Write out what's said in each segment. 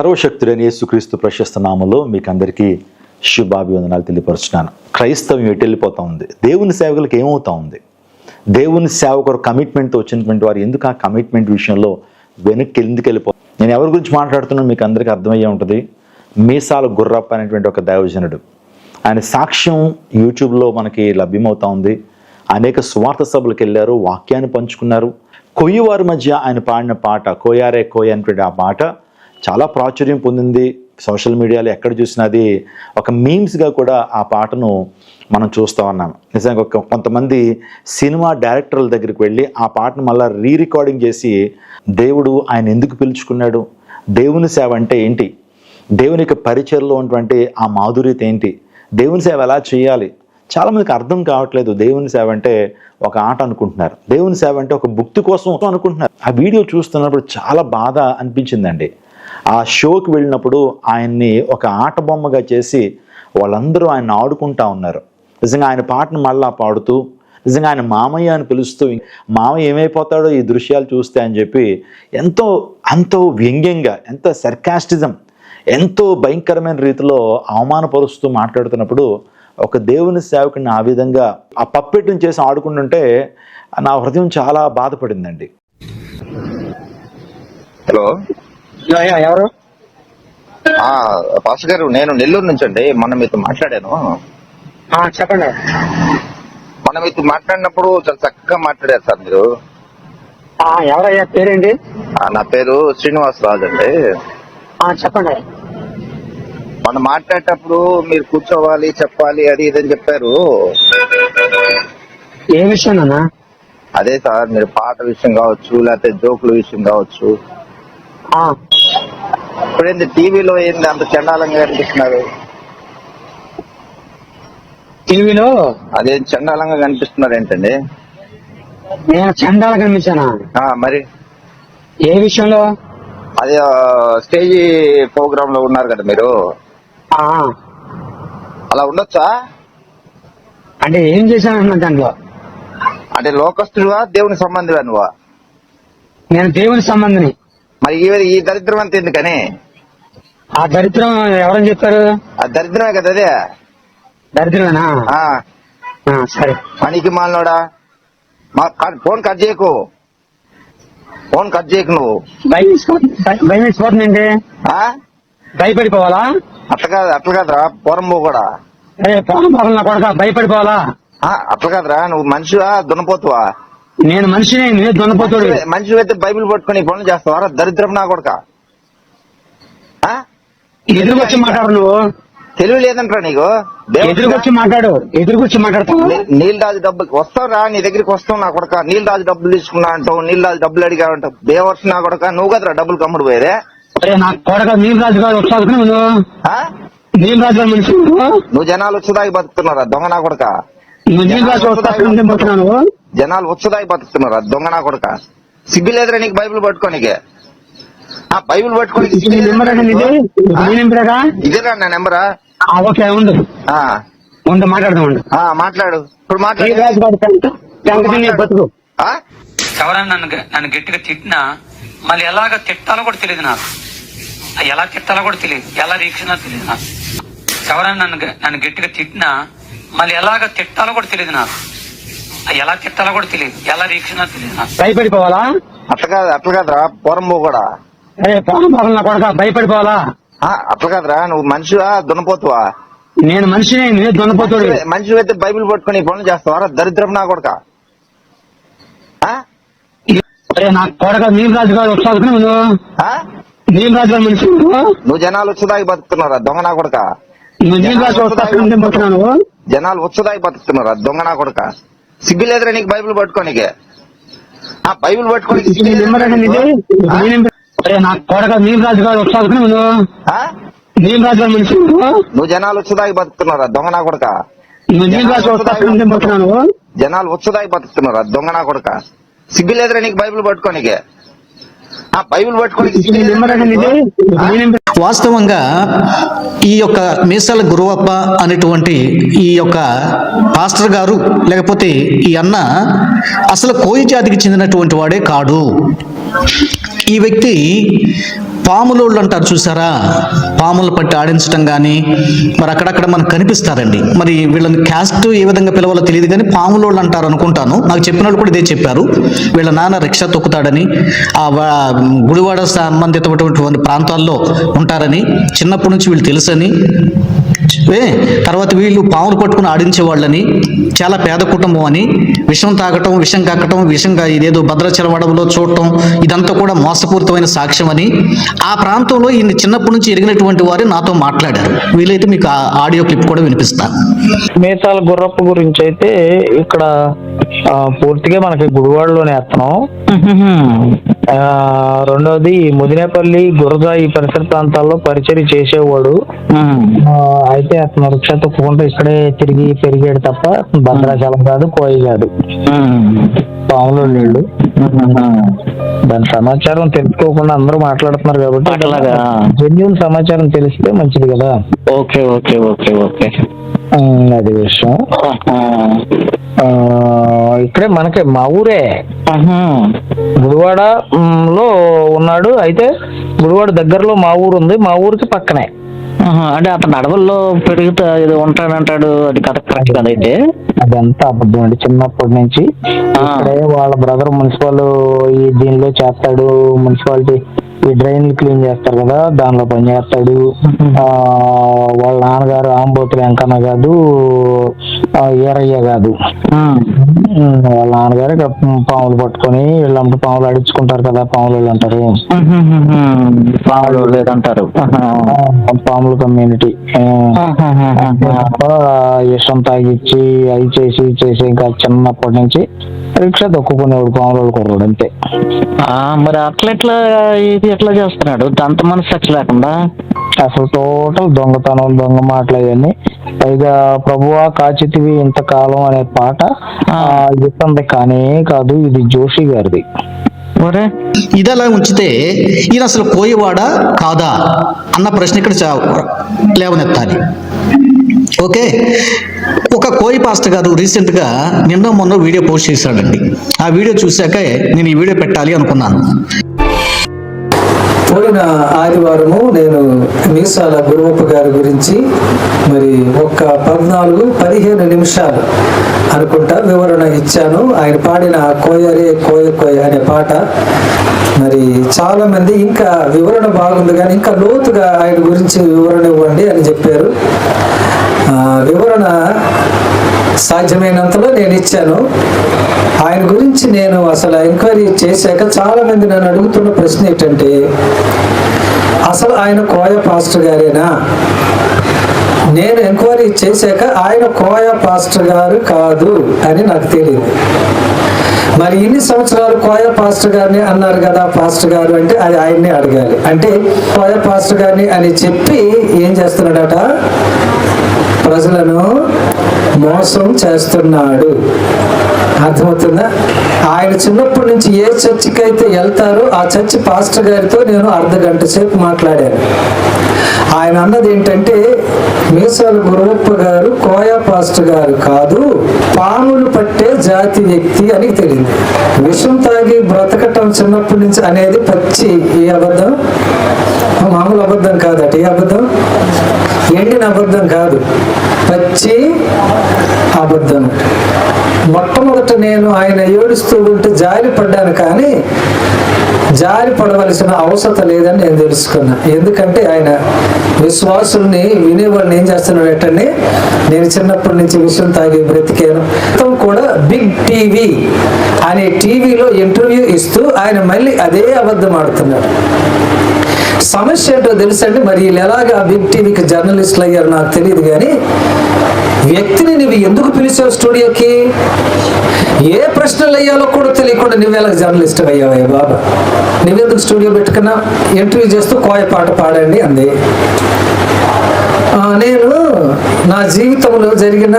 సర్వశక్తుడైన యేసుక్రీస్తు ప్రశస్త నామంలో మీకు అందరికీ శుభాభివందనాలు తెలియపరుచున్నాను. క్రైస్తవం ఎటు వెళ్ళిపోతూ ఉంది. దేవుని సేవకులకు ఏమవుతా ఉంది? దేవుని సేవకు కమిట్మెంట్తో వచ్చినటువంటి వారు ఎందుకు ఆ కమిట్మెంట్ విషయంలో వెనక్కి ఎందుకు వెళ్ళిపో? నేను ఎవరి గురించి మాట్లాడుతున్నాను మీకు అందరికీ అర్థమయ్యే ఉంటుంది. మీసాల గుర్రప్ప అనేటువంటి ఒక దైవజనుడు. ఆయన సాక్ష్యం యూట్యూబ్లో మనకి లభ్యమవుతా ఉంది. అనేక స్వార్థ సభలకు వెళ్ళారు వాక్యాన్ని పంచుకున్నారు. కొయ్యవారి మధ్య ఆయన పాడిన పాట కోయారే కోయ అనేటువంటి ఆ పాట చాలా ప్రాచుర్యం పొందింది. సోషల్ మీడియాలో ఎక్కడ చూసినా అది ఒక మీమ్స్గా కూడా ఆ పాటను మనం చూస్తూ ఉన్నాం. నిజంగా ఒక కొంతమంది సినిమా డైరెక్టర్ల దగ్గరికి వెళ్ళి ఆ పాటను మళ్ళీ రీ రికార్డింగ్ చేసి దేవుడు ఆయన ఎందుకు పిలుచుకున్నాడు? దేవుని సేవ అంటే ఏంటి? దేవుని యొక్క పరిచయలో ఉన్నటువంటి ఆ మాధుర్యత ఏంటి? దేవుని సేవ ఎలా చేయాలి? చాలామందికి అర్థం కావట్లేదు దేవుని సేవ అంటే ఒక ఆట అనుకుంటున్నారు. దేవుని సేవ అంటే ఒక భుక్తి కోసం అనుకుంటున్నారు. ఆ వీడియో చూస్తున్నప్పుడు చాలా బాధ అనిపించిందండి. ఆ షోకి వెళ్ళినప్పుడు ఆయన్ని ఒక ఆట బొమ్మగా చేసి వాళ్ళందరూ ఆయన ఆడుకుంటా ఉన్నారు. నిజంగా ఆయన పాటను మళ్ళా పాడుతూ నిజంగా ఆయన మామయ్య అని పిలుస్తూ మామయ్య ఏమైపోతాడో ఈ దృశ్యాలు చూస్తే అని చెప్పి ఎంతో ఎంతో వ్యంగ్యంగా ఎంతో సర్కాస్టిజం ఎంతో భయంకరమైన రీతిలో అవమానపరుస్తూ మాట్లాడుతున్నప్పుడు ఒక దేవుని సేవకుని ఆ విధంగా ఆ పప్పెట్ని చేసి ఆడుకుంటుంటే నా హృదయం చాలా బాధపడిందండి. హలో. ఎవరు? పాస్టర్ గారు నేను నెల్లూరు నుంచి అండి మొన్న మీతో మాట్లాడాను. చెప్పండి. మొన్న మీతో మాట్లాడినప్పుడు చాలా చక్కగా మాట్లాడారు సార్ మీరు. ఎవరయ్యా పేరేంటి? నా పేరు శ్రీనివాస్ రాజు అండి. చెప్పండి. మొన్న మాట్లాడేటప్పుడు మీరు కూర్చోవాలి చెప్పాలి అది ఇదని చెప్పారు. ఏ విషయం అదే సార్ మీరు పాట విషయం కావచ్చు లేకపోతే జోకుల విషయం కావచ్చు. ఇప్పుడేంది టీవీలో ఏంది అంత చండాలంగా కనిపిస్తున్నారు? టీవీలో? అదేం చండాలంగా కనిపిస్తున్నారు ఏంటండి నేను చండాల కనిపించానా? ఆ, మరి. ఏ విషయంలో? అదే ఆ, స్టేజ్ ప్రోగ్రామ్లో ఉన్నారు కదా మీరు? ఆ, అలా ఉండొచ్చా? అంటే ఏం చేశానన్నా దాంట్లో? అంటే లోకస్తుడువా దేవుని సంబంధివా నువ్వా నేను దేవుని సంబంధిని. మరి ఈ ఈ దరిద్రం అంత ఎందుకని? ఆ దరిద్రం ఎవరని చెప్పారు ఆ దరిద్రమే కదా అదే. దరిద్రమేనా? సరే. పనికి మాలినోడా? మా ఫోన్ కట్ చేయకు. ఫోన్ కట్ చేయకు నువ్వు. భయం వేసిపోతుందండి భయపడిపోవాలా? అట్లా కాదు అట్లా కాదురా. పోరంబో కూడా కొడక భయపడిపోవాలా? అట్లా కాదురా. నువ్వు మనిషివా దున్నపోతువా? నేను మనిషిని నువ్వే దొన్నపోతాడు మనిషి అయితే బైబిల్ పట్టుకుని పనులు చేస్తావా? దరిద్రం నా కొడక. ఆ? ఎదురుకొచ్చి మాట్లాడు నువ్వు. తెలివి లేదంటారా నీకు? ఎదురుకొచ్చి మాట్లాడు. ఎదురుకొచ్చి మాట్లాడతావు నీల్ రాజు డబ్బులు వస్తావురా నీ దగ్గరికి వస్తావు నా కొడక. నీల్ రాజు డబ్బులు తీసుకున్నా అంటావు నీల్ రాజు డబ్బులు అడిగా అంటావు. దేవర్స్ నా కొడక నువ్వు కదరా డబ్బులు కమ్ముడు పోయేదే? నా కొడక నీల్ రాజు గారు వస్తావు నువ్వు. ఆ? నీల్ రాజు గారు మనిషి నువ్వు. జనాలు వచ్చేదాకి బతుకుతున్నారా దొంగ నా కొడక. నువ్వు నీల్ రాజు వస్తావు జనాలు వచ్చేదాకి బతుకుతున్నారా. దొంగ నా కొడక? సిగ్గు లేదురా నీకు బైబిల్ పట్టుకోనికే. ఆ బైబిల్ పట్టుకోనికి ఇది నీ నెంబర్ అండి ఇది? ఆ? నీ నెంబరేగా ఇదేరా నా నెంబరా? ఆ, ఓకే ఉండు. ఆ, ఉండు మాట్లాడదాం ఉండు. ఆ, మాట్లాడు. ఇప్పుడు మాట్లాడు. ఆ? ఎవరైనా నన్ను నన్ను గట్టిగా తిట్టినా మళ్ళీ ఎలాగ తిట్టాలో కూడా తెలియదు నాకు. ఆ ఎలా తిట్టాలో కూడా తెలియదు. ఎలా రీక్షణ తెలియదు నాకు. ఎవరైనా నన్ను నన్ను గట్టిగా తిట్టినా మళ్ళీ ఎలాగ తిట్టాలో కూడా తెలియదు నాకు. ఆ ఎలా తిట్టాలో కూడా తెలియదు. ఎలా రీక్షణ తెలియదు నాకు. భయపడిపోవాలా? అట్లా కాదు అట్లా కాదురా పోరంబో కూడా. పోవాలి నా కొడక భయపడిపోవాలా? ఆ, అట్లా కాదురా నువ్వు మనిషివా దున్నపోతువా? నేను మనిషిని నువ్వే దొన్నపోతాడు. మనిషి అయితే బైబిల్ పట్టుకుని ఈ పనులు చేస్తావా? దరిద్రం నా కొడక. ఆ? అరే నా కొడక నీల్ రాజు గారు వస్తావు నువ్వు ఆ? నీల్ రాజు గారు మనిషి నువ్వు? నువ్వు జనాలు వచ్చేదాకి బతుకుతున్నారా దొంగ నా కొడక. నువ్వు నీల్ రాజు నువ్వు? జనాలు వచ్చేదాకి బతుకుతున్నారా దొంగ నా కొడక. సిగ్గు లేదురా నీకు బైబిల్ పట్టుకోనికే. ఆ బైబిల్ పట్టుకోనికి నీల్ రాజు గారు? నీల్ రాజు మనిషి నువ్వు జనాలు వచ్చేదాకి బతుకుతున్నారా దొంగ నా కొడక. జనాలు వచ్చేదాకి బతుకుతున్నారా దొంగ నా కొడక. సిగ్గు లేదురా నీకు బైబిల్ పట్టుకోనికే. ఆ బైబిల్ నెంబర్ వాస్తవంగా ఈ యొక్క మీసాల గురువప్ప అనేటువంటి ఈ యొక్క పాస్టర్ గారు లేకపోతే ఈ అన్న అసలు కోయి జాతికి చెందినటువంటి వాడే కాడు. ఈ వ్యక్తి పాములోళ్ళు అంటారు చూసారా? పాములు పట్టి ఆడించడం కానీ మరి అక్కడక్కడ మనకు కనిపిస్తారండి. మరి వీళ్ళని క్యాస్ట్ ఏ విధంగా పిలవాలో తెలియదు కానీ పాములోళ్ళు అంటారు అనుకుంటాను. నాకు చెప్పిన వాళ్ళు కూడా ఇదే చెప్పారు. వీళ్ళ నాన్న రిక్షా తొక్కుతాడని ఆ వా- గుడివాడ సంబంధితమైనటువంటి ప్రాంతాల్లో ఉంటారని చిన్నప్పటి నుంచి వీళ్ళు తెలుసని తర్వాత వీళ్ళు పాములు పట్టుకుని ఆడించే వాళ్ళని చాలా పేద కుటుంబం అని. విషం తాగటం విషం కక్కటం విషంగా ఇదేదో భద్రాచలం అడవులో చూడటం ఇదంతా కూడా మోసపూరితమైన సాక్ష్యం అని. ఆ ప్రాంతంలో ఈయన చిన్నప్పటి నుంచి ఎరిగినటువంటి వారే నాతో మాట్లాడారు. వీలైతే మీకు ఆ ఆడియో క్లిప్ కూడా వినిపిస్తాను మేసాల గుర్రప్ప గురించి అయితే ఇక్కడ ఆ, పూర్తిగా మనకి గుడివాడలోనే ఎత్తనం ఆ, రెండోది ముదినేపల్లి గురజ ఈ పరిసర ప్రాంతాల్లో పరిచయం చేసేవాడు. ఆ, అయితే అతను రిక్షా తొక్కుకుంటూ ఇక్కడే తిరిగి పెరిగాడు తప్ప భద్రాచలం కాదు కోయి కాదు. పాములు నీళ్ళు దాని సమాచారం తెలుసుకోకుండా అందరూ మాట్లాడుతున్నారు కాబట్టి? జెన్యున్ సమాచారం తెలిస్తే మంచిది కదా. Okay okay okay okay. అది విషయం. ఇక్కడే మనకి మా ఊరే. గుడివాడ ఉమ్, లో ఉన్నాడు. అయితే గుడివాడ దగ్గరలో మా ఊరు ఉంది మా ఊరికి పక్కనే. అంటే అతను అడవుల్లో పెరుగుతా ఏదో ఉంటాడంటాడు అది కథ కరెక్ట్ కదైతే అదంతా అబద్ధం అండి చిన్నప్పటి నుంచి. ఇక్కడే వాళ్ళ బ్రదర్ మున్సిపల్ ఈ దీనిలో చేస్తాడు మున్సిపాలిటీ ఈ డ్రైన్లు క్లీన్ చేస్తారు కదా దానిలో పని చేస్తాడు. వాళ్ళ నాన్నగారు ఆంబోతులు వెంకన్న కాదు ఈరయ్య కాదు వాళ్ళ నాన్నగారు పాములు పట్టుకొని వీళ్ళంతా పాములు అడించుకుంటారు కదా పాములు వాళ్ళు అంటారు. పాములు లేదంటారు. ఆ, పాముల కమ్యూనిటీ ఇష్టం తాగిచ్చి అవి చేసి చేసి ఇంకా చిన్నప్పటి నుంచి రిక్షా దొక్కుకునేవాడు పాముల కుర్రాడు అంతే. ఆ, మరి అట్లా ఎట్లా ఇది ఎట్లా చేస్తున్నాడు? అంత మనసు సచ్చి లేకుండా? అసలు టోటల్ దొంగతనం దొంగ మాటలు అవన్నీ. పైగా ప్రభువా కాచితివి ఇంతకాలం అనే పాట ఆ, ఇతంది కానే కాదు ఇది జోషి గారిది. ఒరే ఇది అలా ఉంచితే ఈయన అసలు కోయవాడా కాదా? అన్న ప్రశ్న ఇక్కడ చా- లేవనెత్తాలి. ఓకే? ఒక కోయి పాస్టర్ గారు రీసెంట్గా నిన్న మొన్న వీడియో పోస్ట్ చేశాడండి. ఆ వీడియో చూశాక నేను ఈ వీడియో పెట్టాలి అనుకున్నాను. పోయిన ఆదివారము నేను మీసాల గురువప్ప గారి గురించి మరి ఒక్క పద్నాలుగు పదిహేను నిమిషాలు అనుకుంటా వివరణ ఇచ్చాను. ఆయన పాడిన కోయరే కోయ కోయ అనే పాట. మరి చాలా మంది ఇంకా వివరణ బాగుంది కానీ ఇంకా లోతుగా ఆయన గురించి వివరణ ఇవ్వండి అని చెప్పారు. వివరణ సాధ్యమైనంతలో నేను ఇచ్చాను. ఆయన గురించి నేను అసలు ఎంక్వైరీ చేశాక చాలా మంది నన్ను అడుగుతున్న ప్రశ్న ఏంటంటే అసలు ఆయన కోయ పాస్టర్ గారేనా? నేను ఎంక్వైరీ చేశాక ఆయన కోయ పాస్టర్ గారు కాదు అని నాకు తెలియదు. మరి ఇన్ని సంవత్సరాలు కోయ పాస్టర్ గారిని అన్నారు కదా పాస్టర్ గారు అంటే అది ఆయన్ని అడగాలి. అంటే కోయ పాస్టర్ గారిని అని చెప్పి ఏం చేస్తున్నాడట? ప్రజలను మోసం చేస్తున్నాడు. అర్థమవుతుందా? ఆయన చిన్నప్పటి నుంచి ఏ చర్చికి అయితే వెళ్తారో ఆ చర్చి పాస్టర్ గారితో నేను అర్ధ గంట సేపు మాట్లాడాను. ఆయన అన్నది ఏంటంటే మీసాల గురవప్ప గారు కోయా పాస్టర్ గారు కాదు పాములు పట్టే జాతి వ్యక్తి అని తెలియదు. విషం తాగి బ్రతకటం చిన్నప్పటి నుంచి అనేది పచ్చి ఏ అబద్ధం? మామూలు అబద్ధం కాదట. ఏ అబద్ధం? ఎండిన అబద్ధం కాదు. పచ్చి అబద్ధం. మొట్టమొదట నేను ఆయన ఏడుస్తూ ఉంటే జారి పడ్డాను కానీ జారి పడవలసిన అవసరం లేదని నేను తెలుసుకున్నా. ఎందుకంటే ఆయన విశ్వాసుల్ని వినేవాళ్ళని ఏం చేస్తున్నాడు ఏంటండి నేను చిన్నప్పటి నుంచి విషయం తాగి బ్రతికాను. మొత్తం కూడా బిగ్ టీవీ. అనే టీవీలో ఇంటర్వ్యూ ఇస్తూ ఆయన మళ్ళీ అదే అబద్ధం ఆడుతున్నాడు. సమస్య ఏంటో తెలుసండి? మరి వీళ్ళు ఎలాగా బిగ్ టీవీకి జర్నలిస్టులు అయ్యారు నాకు తెలియదు కానీ వ్యక్తిని నువ్వు ఎందుకు పిలిచావు స్టూడియోకి? ఏ ప్రశ్నలు అయ్యాలో కూడా తెలియకుండా నువ్వెలా జర్నలిస్ట్ అయ్యావయ్యా బాబా? నువ్వెందుకు స్టూడియో పెట్టుకున్నా? ఇంటర్వ్యూ చేస్తూ కోయ పాట పాడండి అంది. నేను నా జీవితంలో జరిగిన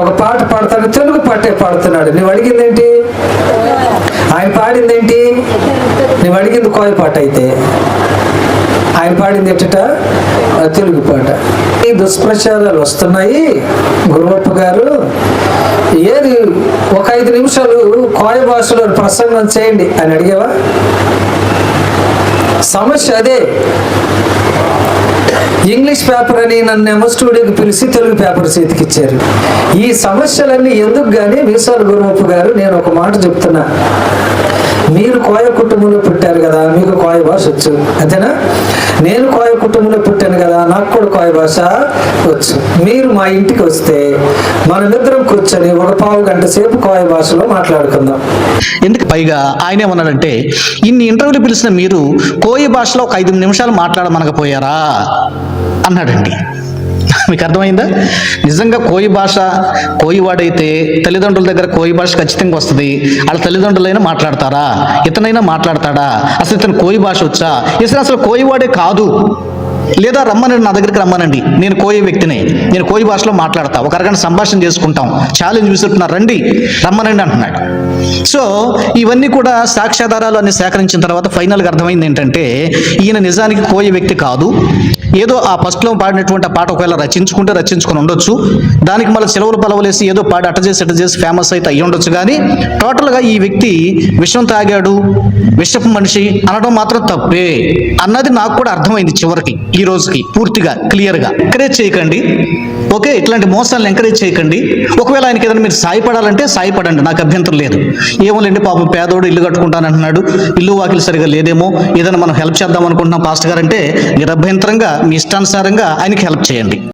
ఒక పాట పాడతాను తెలుగు పాటే పాడుతున్నాడు. నువ్వు అడిగిందేంటి? ఆయన పాడిందేంటి? నువ్వు అడిగింది కోయ పాట అయితే. ఆయన పాడింది ఎట్టట? తెలుగు పాట. ఈ దుష్ప్రచారాలు వస్తున్నాయి. గురువప్ప గారు ఏది ఒక ఐదు నిమిషాలు కోయ భాషలో ప్రసంగం చేయండి అని అడిగావా? సమస్య అదే. ఇంగ్లీష్ పేపర్ అని నన్నేమో స్టూడియోకి పిలిచి తెలుగు పేపర్ చేతికిచ్చారు ఈ సమస్యలన్నీ ఎందుకు కానీ మీసాల గురువప్ప గారు నేను ఒక మాట చెప్తున్నా. మీరు కోయ కుటుంబంలో పుట్టారు కదా మీకు కోయ భాష వచ్చు. అంతేనా? నేను కోయ కుటుంబంలో పుట్టాను కదా నాకు కూడా కోయ భాష వచ్చు. మీరు మా ఇంటికి వస్తే మనమిద్దరం కూర్చొని ఒక పావు గంట సేపు కోయ భాషలో మాట్లాడుకుందాం. ఎందుకు పైగా ఆయన ఏమన్నాడంటే ఇన్ని ఇంటర్వ్యూలు పిలిచిన మీరు కోయ భాషలో ఒక ఐదు నిమిషాలు మాట్లాడమనకపోయారా? అన్నాడండి. మీకు అర్థమైందా? నిజంగా కోయి భాష కోయివాడైతే తల్లిదండ్రుల దగ్గర కోయి భాష ఖచ్చితంగా వస్తుంది. వాళ్ళ తల్లిదండ్రులైనా మాట్లాడతారా? ఇతనైనా మాట్లాడతాడా? అసలు ఇతను కోయి భాష వచ్చా? ఇతను అసలు కోయివాడే కాదు. లేదా రమ్మనండి నా దగ్గరికి రమ్మనండి. నేను కోయే వ్యక్తిని నేను కోయి భాషలో మాట్లాడతా. ఒక అరగంట సంభాషణ చేసుకుంటాం. ఛాలెంజ్ విసురుతున్నారు రండి రమ్మనండి అంటున్నాడు. సో ఇవన్నీ కూడా సాక్ష్యాధారాలు అన్ని సేకరించిన తర్వాత ఫైనల్గా అర్థమైంది ఏంటంటే ఈయన నిజానికి కోయ వ్యక్తి కాదు. ఏదో ఆ ఫస్ట్లో పాడినటువంటి ఆ పాట ఒకవేళ రచించుకుంటే రచించుకొని ఉండొచ్చు. దానికి మళ్ళీ సెలవులు పలవలేసి ఏదో పాడి అట చేసి అట చేసి ఫేమస్ అయితే అయ్యి ఉండొచ్చు. కానీ టోటల్గా ఈ వ్యక్తి విషం తాగాడు విషపు మనిషి అనడం మాత్రం తప్పే అన్నది నాకు కూడా అర్థమైంది చివరికి. ఈ రోజుకి పూర్తిగా క్లియర్గా. ఎంకరేజ్ చేయకండి. ఓకే ఇట్లాంటి మోసాలను ఎంకరేజ్ చేయకండి. ఒకవేళ ఆయనకి ఏదైనా మీరు సాయపడాలంటే సాయపడండి. నాకు అభ్యంతరం లేదు. ఏమోలేండి పాపం పేదోడు ఇల్లు కట్టుకుంటానంటున్నాడు ఇల్లు వాకిలు సరిగా లేదేమో. ఏదైనా మనం హెల్ప్ చేద్దాం అనుకుంటున్నాం పాస్టర్ గారు అంటే నిరభ్యంతరంగా మీ ఇష్టానుసారంగా ఆయనకి హెల్ప్ చేయండి.